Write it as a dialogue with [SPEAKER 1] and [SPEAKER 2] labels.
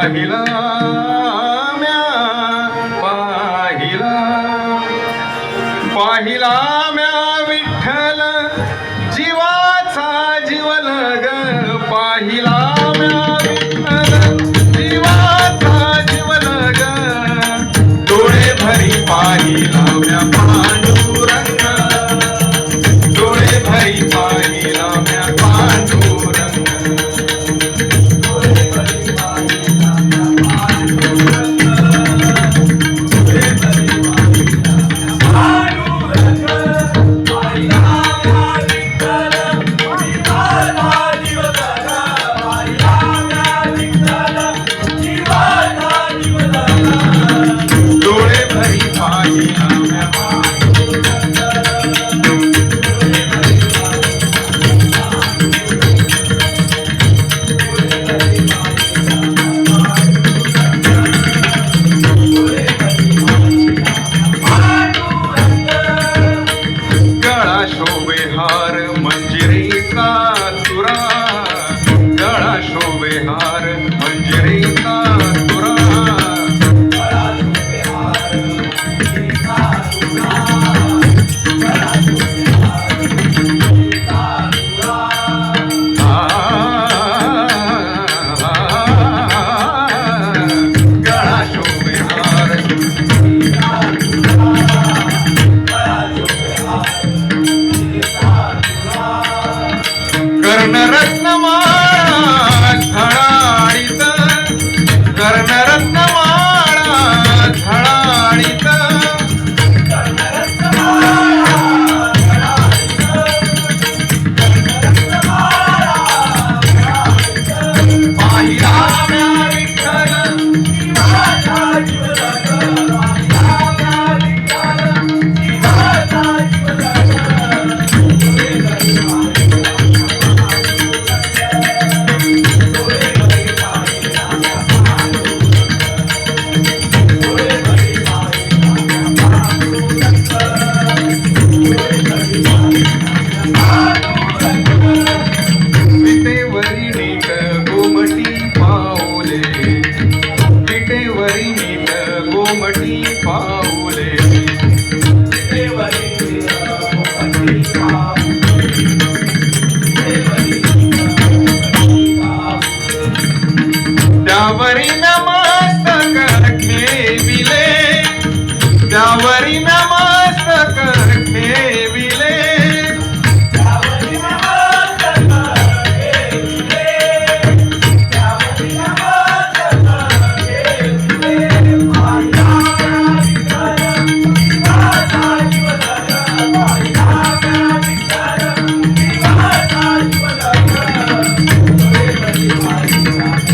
[SPEAKER 1] पाहिला म्या पाहिला. पाहिला म्या जीवाचा पाहिला म्या भरी पाहिला म्या पाहिला म्या कर्णरत्नमाळा झळाळीत. कर्णरत्नमाळा पाहिला विठ्ठल. Thank you.